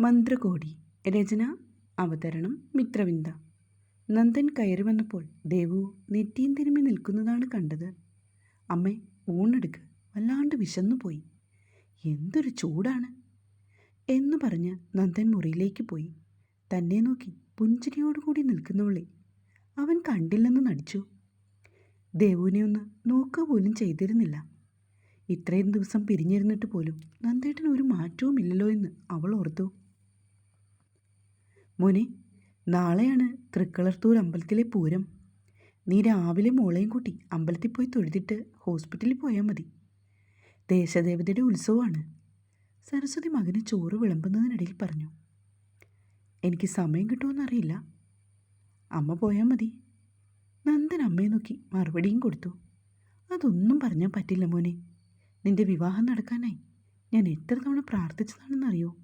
മന്ത്രകോടി രചന അവതരണം മിത്രവിന്ദ. നന്ദൻ കയറി വന്നപ്പോൾ ദേവു നെറ്റിയും തിരുമ്മി നിൽക്കുന്നതാണ് കണ്ടത്. അമ്മേ ഊണെടുക്ക്. വല്ലാണ്ട് വിശന്നുപോയി എന്തൊരു ചൂടാണ്. എന്ന് പറഞ്ഞ് നന്ദൻ മുറിയിലേക്ക് പോയി. തന്നെ നോക്കി പുഞ്ചിരിയോടുകൂടി നിൽക്കുന്നവളെ. അവൻ കണ്ടില്ലെന്ന് നടിച്ചു. ദേവുവിനെ ഒന്ന് നോക്കുക പോലും ചെയ്തിരുന്നില്ല. ഇത്രയും ദിവസം പിരിഞ്ഞിരുന്നിട്ട് പോലും നന്ദേട്ടന് ഒരു മാറ്റവുമില്ലല്ലോ എന്ന് അവൾ ഓർത്തു. മോനെ നാളെയാണ് തൃക്കളർത്തൂർ അമ്പലത്തിലെ പൂരം. നീ രാവിലെ മോളെയും കൂട്ടി അമ്പലത്തിൽ പോയി തൊഴുതിട്ട് ഹോസ്പിറ്റലിൽ പോയാൽ മതി. ദേശദേവതയുടെ ഉത്സവമാണ്. സരസ്വതി മകന് ചോറ് വിളമ്പുന്നതിനിടയിൽ പറഞ്ഞു. എനിക്ക് സമയം കിട്ടുമെന്നറിയില്ല അമ്മ പോയാൽ മതി. നന്ദൻ അമ്മയെ നോക്കി മറുപടിയും കൊടുത്തു. അതൊന്നും പറഞ്ഞാൽ പറ്റില്ല മോനെ. നിന്റെ വിവാഹം നടക്കാനായി ഞാൻ എത്ര തവണ പ്രാർത്ഥിച്ചതാണെന്നറിയോ?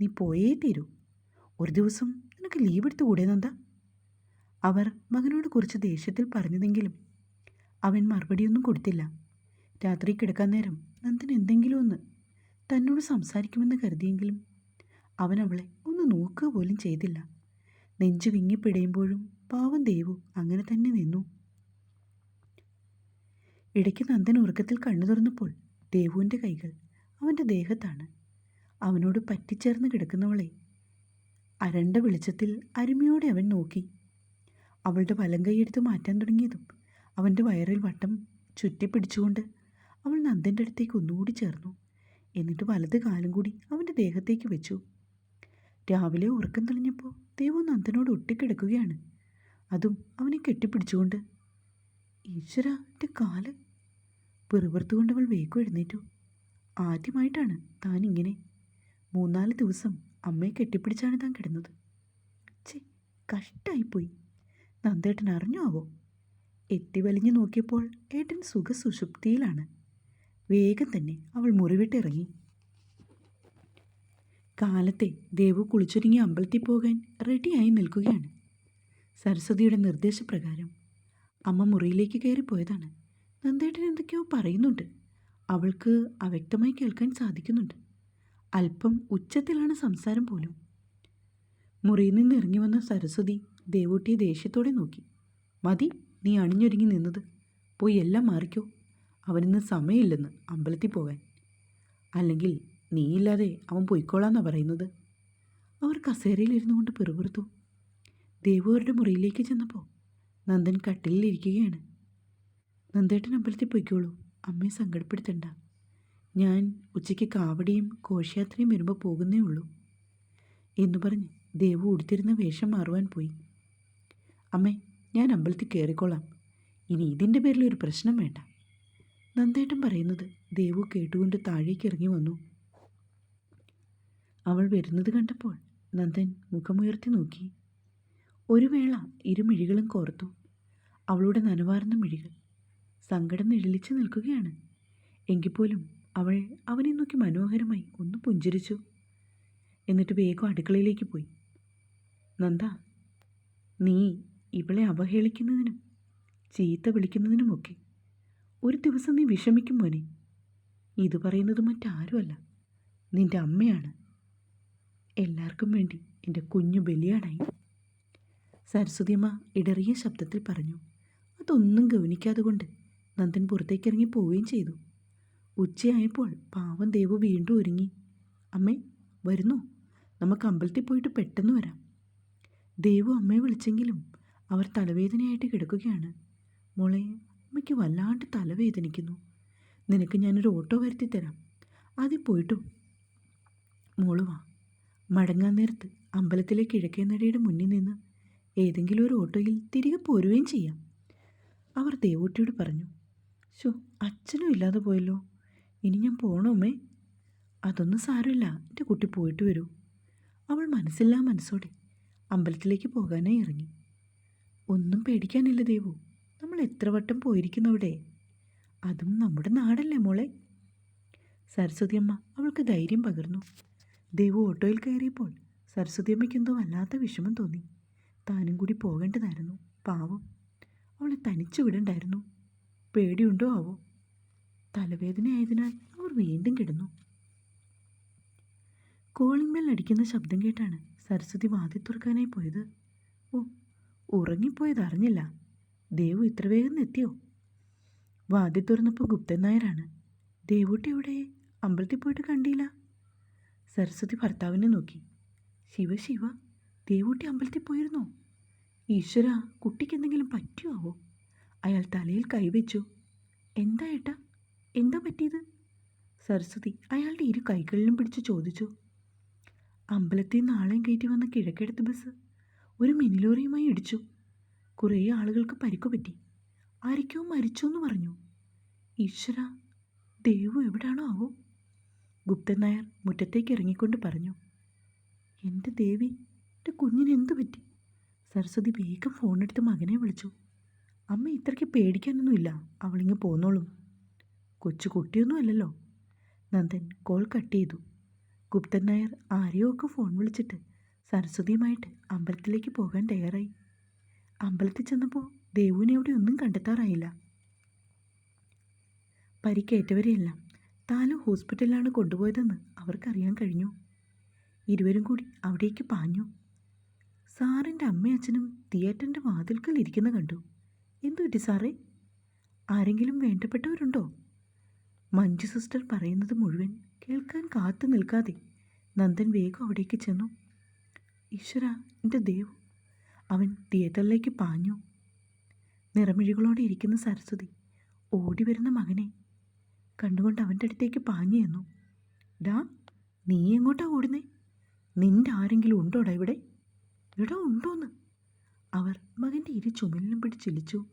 നീ പോയേ തീരൂ. ഒരു ദിവസം നിനക്ക് ലീവ് എടുത്തു കൂടെ നന്ദ അവർ മകനോട് കുറച്ച് ദേഷ്യത്തിൽ പറഞ്ഞതെങ്കിലും അവൻ മറുപടിയൊന്നും കൊടുത്തില്ല. രാത്രി കിടക്കാൻ നേരം നന്ദൻ എന്തെങ്കിലും ഒന്ന് തന്നോട് സംസാരിക്കുമെന്ന് കരുതിയെങ്കിലും അവൻ അവളെ ഒന്ന് നോക്കുക പോലും ചെയ്തില്ല. നെഞ്ചു വിങ്ങിപ്പിടയുമ്പോഴും പാവം ദേവു അങ്ങനെ തന്നെ നിന്നു. ഇടയ്ക്ക് നന്ദൻ ഉറക്കത്തിൽ കണ്ണു തുറന്നപ്പോൾ ദേവുവിന്റെ കൈകൾ അവന്റെ ദേഹത്താണ്. അവനോട് പറ്റിച്ചേർന്ന് കിടക്കുന്നവളെ അരണ്ട വെളിച്ചത്തിൽ അരുമയോടെ അവൻ നോക്കി. അവളുടെ വലം കൈയെടുത്ത് മാറ്റാൻ തുടങ്ങിയതും അവന്റെ വയറിൽ വട്ടം ചുറ്റിപ്പിടിച്ചുകൊണ്ട് അവൾ നന്ദന്റെ അടുത്തേക്ക് ഒന്നുകൂടി ചേർന്നു. എന്നിട്ട് വലത് കാലും കൂടി അവന്റെ ദേഹത്തേക്ക് വെച്ചു. രാവിലെ ഉറക്കം തെളിഞ്ഞപ്പോൾ ദൈവം നന്ദനോട് ഒട്ടിക്കിടക്കുകയാണ്. അതും അവനെ കെട്ടിപ്പിടിച്ചുകൊണ്ട്. ഈശ്വര എന്റെ കാൽ. പിറുപിറുത്തുകൊണ്ട് അവൾ വേഗം എഴുന്നേറ്റു. ആദ്യമായിട്ടാണ് താനിങ്ങനെ. മൂന്നാൽ ദിവസം അമ്മയെ കെട്ടിപ്പിടിച്ചാണ് താൻ കിടന്നത്. ചേ കഷ്ടായിപ്പോയി. നന്ദേട്ടൻ അറിഞ്ഞോ ആവോ? എത്തി വലിഞ്ഞു നോക്കിയപ്പോൾ ഏട്ടൻ സുഖസുഷുപ്തിയിലാണ്. വേഗം തന്നെ അവൾ മുറിവിട്ടിറങ്ങി. കാലത്തെ ദേവു കുളിച്ചൊരുങ്ങി അമ്പലത്തിൽ പോകാൻ റെഡിയായി നിൽക്കുകയാണ്. സരസ്വതിയുടെ നിർദ്ദേശപ്രകാരം അമ്മ മുറിയിലേക്ക് കയറിപ്പോയതാണ്. നന്ദേട്ടൻ എന്തൊക്കെയോ പറയുന്നുണ്ട്. അവൾക്ക് അവ്യക്തമായി കേൾക്കാൻ സാധിക്കുന്നുണ്ട്. അല്പം ഉച്ചത്തിലാണ് സംസാരം പോലും. മുറിയിൽ നിന്ന് ഇറങ്ങി വന്ന സരസ്വതി ദേവൂട്ടിയെ ദേഷ്യത്തോടെ നോക്കി. മതി നീ അണിഞ്ഞൊരുങ്ങി നിന്നത്. പോയി എല്ലാം മാറിക്കോ. അവനിന്ന് സമയമില്ലെന്ന് അമ്പലത്തിൽ പോകാൻ. അല്ലെങ്കിൽ നീയില്ലാതെ അവൻ പൊയ്ക്കോളാന്നാ പറയുന്നത്? അവർ കസേരയിലിരുന്നു കൊണ്ട് പിറുപിറുത്തു. ദേവു അവരുടെ മുറിയിലേക്ക് ചെന്നപ്പോൾ നന്ദൻ കട്ടിലിരിക്കുകയാണ് നന്ദേട്ടൻ അമ്പലത്തിൽ പൊയ്ക്കോളൂ. അമ്മയെ സങ്കടപ്പെടുത്തണ്ട. ഞാൻ ഉച്ചയ്ക്ക് കാവടിയും ഘോഷയാത്രയും വരുമ്പോൾ പോകുന്നേ ഉള്ളൂ എന്ന് പറഞ്ഞ് ദേവു ഉടുത്തിരുന്ന വേഷം മാറുവാൻ പോയി. അമ്മേ ഞാൻ അമ്പലത്തിൽ കയറിക്കോളാം ഇനി ഇതിന്റെ പേരിൽ ഒരു പ്രശ്നം വേണ്ട. നന്ദേട്ടൻ പറയുന്നത് ദേവു കേട്ടുകൊണ്ട് താഴേക്ക് ഇറങ്ങി വന്നു. അവൾ വരുന്നത് കണ്ടപ്പോൾ നന്ദൻ മുഖമുയർത്തി നോക്കി. ഒരു വേള ഇരുമിഴികളും കോർത്തു. അവളുടെ നനവാർന്ന മിഴികൾ സങ്കടം നിഴലിച്ചു നിൽക്കുകയാണ്. എങ്കിൽ പോലും അവൾ അവനെ നോക്കി മനോഹരമായി ഒന്ന് പുഞ്ചിരിച്ചു. എന്നിട്ട് വേഗം അടുക്കളയിലേക്ക് പോയി. നന്ദ നീ ഇവളെ അവഹേളിക്കുന്നതിനും ചീത്ത വിളിക്കുന്നതിനുമൊക്കെ ഒരു ദിവസം നീ വിഷമിക്കും മോനെ. ഇത് പറയുന്നത് മറ്റാരുമല്ല നിന്റെ അമ്മയാണ്. എല്ലാവർക്കും വേണ്ടി എന്റെ കുഞ്ഞു ബലിയാടായി. സരസ്വതിയമ്മ ഇടറിയ ശബ്ദത്തിൽ പറഞ്ഞു അതൊന്നും ഗവനിക്കാതെ കൊണ്ട് നന്ദൻ പുറത്തേക്കിറങ്ങി പോവുകയും ചെയ്തു. ഉച്ചയായപ്പോൾ പാവം ദേവു വീണ്ടും ഒരുങ്ങി. അമ്മേ വരുന്നു? നമുക്ക് അമ്പലത്തിൽ പോയിട്ട് പെട്ടെന്ന് വരാം. ദേവു അമ്മയെ വിളിച്ചെങ്കിലും അവർ തലവേദനയായിട്ട് കിടക്കുകയാണ്. മോളെ അമ്മയ്ക്ക് വല്ലാണ്ട് തലവേദനിക്കുന്നു. നിനക്ക് ഞാനൊരു ഓട്ടോ വരുത്തി തരാം. അതിൽ പോയിട്ടു മോൾ വാ. മടങ്ങാൻ നേരത്ത് അമ്പലത്തിലെ കിഴക്കേ നടയുടെ മുന്നിൽ നിന്ന് ഏതെങ്കിലും ഒരു ഓട്ടോയിൽ തിരികെ പോരുകയും ചെയ്യാം. അവർ ദേവൂട്ടിയോട് പറഞ്ഞു ശോ അച്ഛനും ഇല്ലാതെ പോയല്ലോ. ഇനി ഞാൻ പോണോ അമ്മേ അതൊന്നും സാരമില്ല. എന്റെ കുട്ടി പോയിട്ട് വരൂ. അവൾ മനസ്സില്ലാ മനസ്സോടെ അമ്പലത്തിലേക്ക് പോകാനായി ഇറങ്ങി. ഒന്നും പേടിക്കാനില്ല ദേവു. നമ്മൾ എത്ര വട്ടം പോയിരിക്കുന്നവിടെ അതും നമ്മുടെ നാടല്ലേ മോളെ? സരസ്വതിയമ്മ അവൾക്ക് ധൈര്യം പകർന്നു. ദേവു ഓട്ടോയിൽ കയറിയപ്പോൾ സരസ്വതിയമ്മയ്ക്ക് എന്തോ വല്ലാത്ത വിഷമം തോന്നി. താനും കൂടി പോകേണ്ടതായിരുന്നു. പാവം. അവളെ തനിച്ചു വിടണ്ടായിരുന്നു. പേടിയുണ്ടോ ആവോ? തലവേദനയായതിനാൽ അവർ വീണ്ടും കിടന്നു. കോളിംഗ് ബെൽ അടിക്കുന്ന ശബ്ദം കേട്ടാണ് സരസ്വതി വാതി തുറക്കാനായി പോയത്. ഓ ഉറങ്ങിപ്പോയത് അറിഞ്ഞില്ല. ദേവു ഇത്ര വേഗം എത്തിയോ? വാതി തുറന്നപ്പോൾ ഗുപ്തൻ നായരാണ്. ദേവൂട്ടി എവിടെ? അമ്പലത്തിൽ പോയിട്ട് കണ്ടില്ല. സരസ്വതി ഭർത്താവിനെ നോക്കി. ശിവ ശിവ ദേവൂട്ടി അമ്പലത്തിൽ പോയിരുന്നോ? ഈശ്വര കുട്ടിക്ക് എന്തെങ്കിലും പറ്റുമാവോ അയാൾ തലയിൽ കൈവച്ചു. എന്താ ഏട്ടാ? എന്താ പറ്റിയത്? സരസ്വതി അയാളുടെ ഇരു കൈകളിലും പിടിച്ച് ചോദിച്ചു. അമ്പലത്തിൽ നിന്ന് ആളെയും കയറ്റി വന്ന കിഴക്കെടുത്ത് ബസ് ഒരു മിനിലോറിയുമായി ഇടിച്ചു. കുറേ ആളുകൾക്ക് പരിക്ക് പറ്റി. ആരൊക്കെയോ മരിച്ചു എന്ന് പറഞ്ഞു. ഈശ്വര ദൈവം എവിടാണോ ആവോ? ഗുപ്തൻ നായർ മുറ്റത്തേക്ക് ഇറങ്ങിക്കൊണ്ട് പറഞ്ഞു. എന്റെ ദേവി എന്റെ കുഞ്ഞിന് എന്തു പറ്റി? സരസ്വതി വേഗം ഫോണെടുത്ത് മകനെ വിളിച്ചു. അമ്മ ഇത്രയ്ക്ക് പേടിക്കാനൊന്നുമില്ല അവളിങ്ങ് പോന്നോളും. കൊച്ചു കുട്ടിയൊന്നുമല്ലല്ലോ നന്ദൻ കോൾ കട്ട് ചെയ്തു. ഗുപ്തൻ നായർ ആരെയോ ഒക്കെ ഫോൺ വിളിച്ചിട്ട് സരസ്വതിയുമായിട്ട് അമ്പലത്തിലേക്ക് പോകാൻ തയ്യാറായി. അമ്പലത്തിൽ ചെന്നപ്പോൾ ദേവുവിനെ അവിടെ ഒന്നും കണ്ടെത്താറായില്ല. പരിക്കേറ്റവരെയെല്ലാം താലു ഹോസ്പിറ്റലിലാണ് കൊണ്ടുപോയതെന്ന് അവർക്കറിയാൻ കഴിഞ്ഞു. ഇരുവരും കൂടി അവിടേക്ക് പാഞ്ഞു. സാറിന്റെ അമ്മയച്ഛനും തിയേറ്ററിന്റെ വാതിൽക്കൽ ഇരിക്കുന്ന കണ്ടു. എന്തു പറ്റി സാറേ? ആരെങ്കിലും വേണ്ടപ്പെട്ടവരുണ്ടോ? മഞ്ജു സിസ്റ്റർ പറയുന്നത് മുഴുവൻ കേൾക്കാൻ കാത്തു നിൽക്കാതെ നന്ദൻ വേഗം അവിടേക്ക് ചെന്നു. ഈശ്വര എന്റെ ദേവ്. അവൻ തിയേറ്ററിലേക്ക് പാഞ്ഞു. നിറമിഴികളോടെ ഇരിക്കുന്ന സരസ്വതി ഓടി വരുന്ന മകനെ കണ്ടുകൊണ്ട് അവന്റെ അടുത്തേക്ക് പാഞ്ഞു ചെന്നു. ഡാ നീ എങ്ങോട്ടാ ഓടുന്നേ? നിന്റെ ആരെങ്കിലും ഉണ്ടോടാ ഇവിടെ? ഇവിടെ ഉണ്ടോന്ന്. അവർ മകന്റെ ഇരു ചുമലിലും പിടിച്ചിലിച്ചു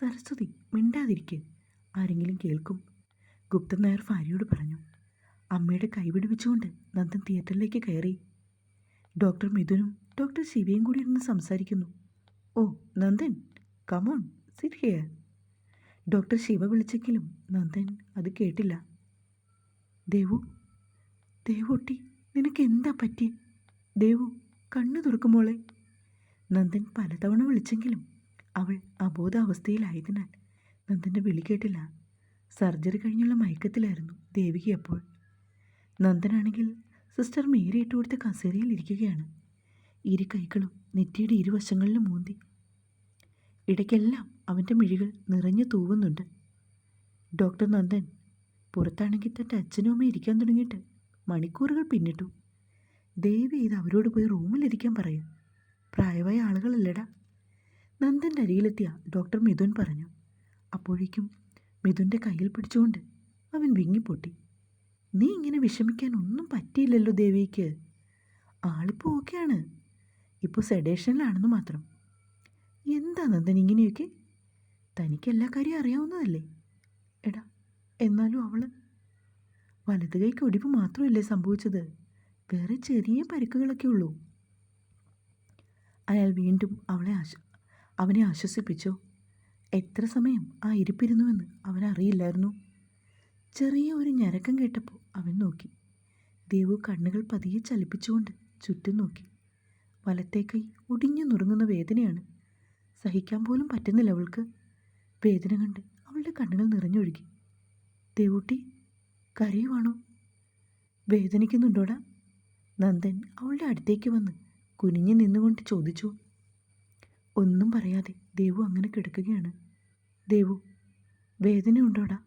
സരസ്വതി മിണ്ടാതിരിക്കെ ആരെങ്കിലും കേൾക്കും. ഗുപ്തൻ നായർ ഭാര്യയോട് പറഞ്ഞു അമ്മയുടെ കൈപിടിപ്പിച്ചുകൊണ്ട് നന്ദൻ തിയേറ്ററിലേക്ക് കയറി. ഡോക്ടർ മിഥുനും ഡോക്ടർ ശിവയും കൂടി ഇരുന്ന് സംസാരിക്കുന്നു. ഓ Nandan come on sit here doctor Shiva വിളിച്ചെങ്കിലും Nandan അത് കേട്ടില്ല. ദേവു ദേവൂട്ടി നിനക്ക് എന്താ പറ്റി ദേവു കണ്ണു തുറക്കുമോളെ നന്ദൻ പലതവണ വിളിച്ചെങ്കിലും അവൾ അബോധാവസ്ഥയിലായതിനാൽ നന്ദന്റെ വിളി കേട്ടില്ല. സർജറി കഴിഞ്ഞുള്ള മയക്കത്തിലായിരുന്നു ദേവിക അപ്പോൾ. നന്ദനാണെങ്കിൽ സിസ്റ്റർ മേരി ഇട്ട് കൊടുത്ത കസേരയിൽ ഇരിക്കുകയാണ്. ഇരു കൈകളും നെറ്റിയുടെ ഇരുവശങ്ങളിലും മൂന്തി. ഇടയ്ക്കെല്ലാം അവന്റെ മിഴികൾ നിറഞ്ഞു തൂവുന്നുണ്ട്. ഡോക്ടർ നന്ദൻ പുറത്താണെങ്കിൽ തന്റെ അച്ഛനും അമ്മയും ഇരിക്കാൻ തുടങ്ങിയിട്ട് മണിക്കൂറുകൾ പിന്നിട്ടു. ദേവി ഇത് അവരോട് പോയി റൂമിലിരിക്കാൻ പറയും. പ്രായമായ ആളുകളല്ലടാ. നന്ദന്റെ അരികിലെത്തിയ ഡോക്ടർ മിഥുൻ പറഞ്ഞു. അപ്പോഴേക്കും മിഥുന്റെ കയ്യിൽ പിടിച്ചുകൊണ്ട് അവൻ വിങ്ങിപ്പൊട്ടി. നീ ഇങ്ങനെ വിഷമിക്കാൻ ഒന്നും പറ്റിയില്ലല്ലോ ദേവിക്ക്. ആളിപ്പോൾ ഓക്കെയാണ്. ഇപ്പോൾ സെഡേഷനിലാണെന്ന് മാത്രം. എന്താ നന്ദൻ ഇങ്ങനെയൊക്കെ? തനിക്ക് എല്ലാ കാര്യം അറിയാവുന്നതല്ലേ? എടാ എന്നാലും അവൾ വലത് കൈക്ക് ഒടിവ് മാത്രമല്ലേ സംഭവിച്ചത്? വേറെ ചെറിയ പരിക്കുകളൊക്കെ ഉള്ളൂ. അയാൾ വീണ്ടും അവളെ ആശ അവനെ ആശ്വസിപ്പിച്ചു. എത്ര സമയം ആ ഇരിപ്പിരുന്നുവെന്ന് അവൻ അറിയില്ലായിരുന്നു. ചെറിയ ഒരു ഞരക്കം കേട്ടപ്പോൾ അവൻ നോക്കി. ദേവു കണ്ണുകൾ പതിയെ ചലിപ്പിച്ചുകൊണ്ട് ചുറ്റും നോക്കി. വലത്തേ കൈ ഒടിഞ്ഞു നുറുങ്ങുന്ന വേദനയാണ്. സഹിക്കാൻ പോലും പറ്റുന്നില്ല അവൾക്ക്. വേദന കണ്ട് അവളുടെ കണ്ണുകൾ നിറഞ്ഞൊഴുകി. ദേവൂട്ടി കരയുവാണോ? വേദനിക്കുന്നുണ്ടോടാ? നന്ദൻ അവളുടെ അടുത്തേക്ക് വന്ന് കുനിഞ്ഞു നിന്നുകൊണ്ട് ചോദിച്ചു. ഒന്നും പറയാതെ ദേവു അങ്ങനെ കിടക്കുകയാണ്. ദേവു വേദനയുണ്ടോടാ?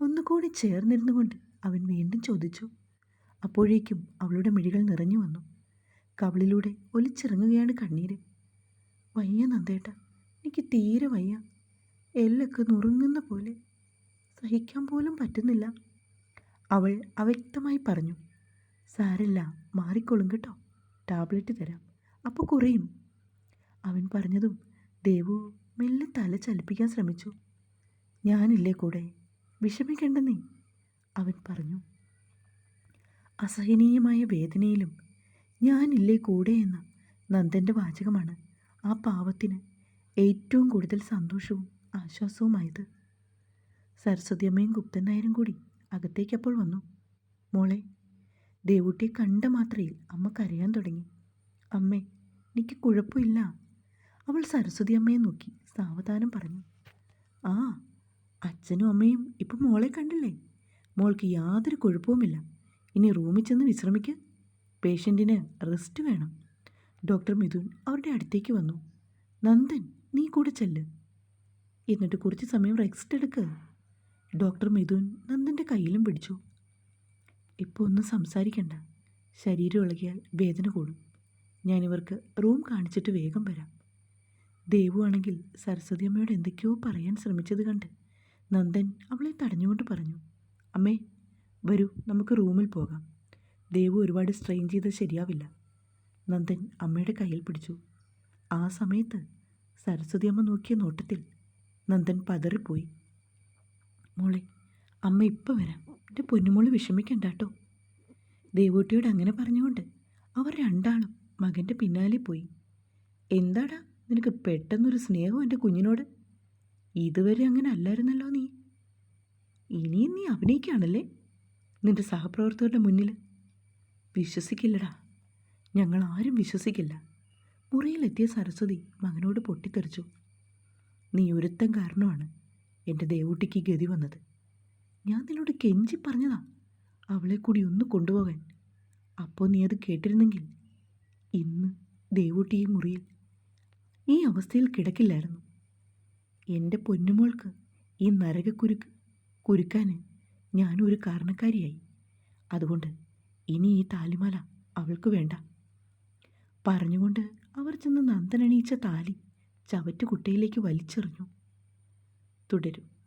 ഒന്നുകൂടി ചേർന്നിരുന്നു കൊണ്ട് അവൻ വീണ്ടും ചോദിച്ചു. അപ്പോഴേക്കും അവളുടെ മിഴികൾ നിറഞ്ഞു വന്നു. കവളിലൂടെ ഒലിച്ചിറങ്ങുകയാണ് കണ്ണീര്. വയ്യ നന്ദേട്ട എനിക്ക് തീരെ വയ്യ. എല്ലൊക്കെ നുറുങ്ങുന്ന പോലെ. സഹിക്കാൻ പോലും പറ്റുന്നില്ല. അവൾ അവ്യക്തമായി പറഞ്ഞു. സാരല്ല മാറിക്കൊള്ളും കേട്ടോ. ടാബ്ലറ്റ് തരാം. അപ്പോൾ കുറയും. അവൻ പറഞ്ഞതും ദേവു മെല്ലെ തല ചലിപ്പിക്കാൻ ശ്രമിച്ചു. ഞാനില്ലേ കൂടെ? വിഷമിക്കേണ്ടെന്നേ അവൻ പറഞ്ഞു. അസഹനീയമായ വേദനയിലും ഞാനില്ലേ കൂടെ എന്ന നന്ദന്റെ വാചകമാണ് ആ പാവത്തിന് ഏറ്റവും കൂടുതൽ സന്തോഷവും ആശ്വാസവുമായത്. സരസ്വതി അമ്മയും ഗുപ്തൻ നായരും കൂടി അകത്തേക്കപ്പോൾ വന്നു. മോളെ ദേവൂട്ടിയെ കണ്ട മാത്രയിൽ അമ്മ കരയാൻ തുടങ്ങി. അമ്മേ എനിക്ക് കുഴപ്പമില്ല. അവൾ സരസ്വതി അമ്മയെ നോക്കി. സാവധാനം പറഞ്ഞു. ആ അച്ഛനും അമ്മയും ഇപ്പം മോളെ കണ്ടില്ലേ? മോൾക്ക് യാതൊരു കുഴപ്പവുമില്ല. ഇനി റൂമിൽ ചെന്ന് വിശ്രമിക്ക്. പേഷ്യന്റിന് റെസ്റ്റ് വേണം. ഡോക്ടർ മിഥുൻ അവരുടെ അടുത്തേക്ക് വന്നു. നന്ദൻ നീ കൂടെ ചെല്ല്. എന്നിട്ട് കുറച്ച് സമയം റെസ്റ്റ് എടുക്ക്. ഡോക്ടർ മിഥുൻ നന്ദന്റെ കയ്യിലും പിടിച്ചു. ഇപ്പോൾ ഒന്നും സംസാരിക്കണ്ട. ശരീരം ഇളകിയാൽ വേദന കൂടും. ഞാനിവർക്ക് റൂം കാണിച്ചിട്ട് വേഗം വരാം. ദേവുവാണെങ്കിൽ സരസ്വതി അമ്മയോട് എന്തൊക്കെയോ പറയാൻ ശ്രമിച്ചത് കണ്ട് നന്ദൻ അവളെ തടഞ്ഞുകൊണ്ട് പറഞ്ഞു അമ്മേ വരൂ നമുക്ക് റൂമിൽ പോകാം. ദേവു ഒരുപാട് സ്ട്രെയിൻ ചെയ്ത് ശരിയാവില്ല. നന്ദൻ അമ്മയുടെ കയ്യിൽ പിടിച്ചു. ആ സമയത്ത് സരസ്വതി അമ്മ നോക്കിയ നോട്ടത്തിൽ നന്ദൻ പതറിപ്പോയി. മോളെ അമ്മ ഇപ്പം വരാം. എന്റെ പൊന്നുമോൾ വിഷമിക്കണ്ട കേട്ടോ ദേവൂട്ടിയോട് അങ്ങനെ പറഞ്ഞുകൊണ്ട് അവർ രണ്ടാളും മകന്റെ പിന്നാലെ പോയി. എന്താടാ നിനക്ക് പെട്ടെന്നൊരു സ്നേഹം എന്റെ കുഞ്ഞിനോട്? ഇതുവരെ അങ്ങനെ അല്ലായിരുന്നല്ലോ നീ. ഇനിയും നീ അഭിനയിക്കുകയാണല്ലേ? നിന്റെ സഹപ്രവർത്തകരുടെ മുന്നിൽ. വിശ്വസിക്കില്ലടാ. ഞങ്ങൾ ആരും വിശ്വസിക്കില്ല. മുറിയിലെത്തിയ സരസ്വതി മകനോട് പൊട്ടിത്തെറിച്ചു. നീ ഒരുത്തം കാരണമാണ് എന്റെ ദേവൂട്ടിക്ക് ഗതി വന്നത്. ഞാൻ നിന്നോട് കെഞ്ചി പറഞ്ഞതാ. അവളെ കൂടി ഒന്ന് കൊണ്ടുപോകാൻ. അപ്പോൾ നീ അത് കേട്ടിരുന്നെങ്കിൽ ഇന്ന് ദേവൂട്ടി മുറിയിൽ ഈ അവസ്ഥയിൽ കിടക്കില്ലായിരുന്നു. എന്റെ പൊന്നുമോൾക്ക് ഈ നരകക്കുരുക്ക് കുരുക്കാൻ ഞാനൊരു കാരണക്കാരിയായി. അതുകൊണ്ട് ഇനി ഈ താലിമാല അവൾക്ക് വേണ്ട. പറഞ്ഞുകൊണ്ട് അവർ ചെന്ന് നന്ദനണിയിച്ച താലി ചവറ്റുകുട്ടയിലേക്ക് വലിച്ചെറിഞ്ഞു. തുടരും.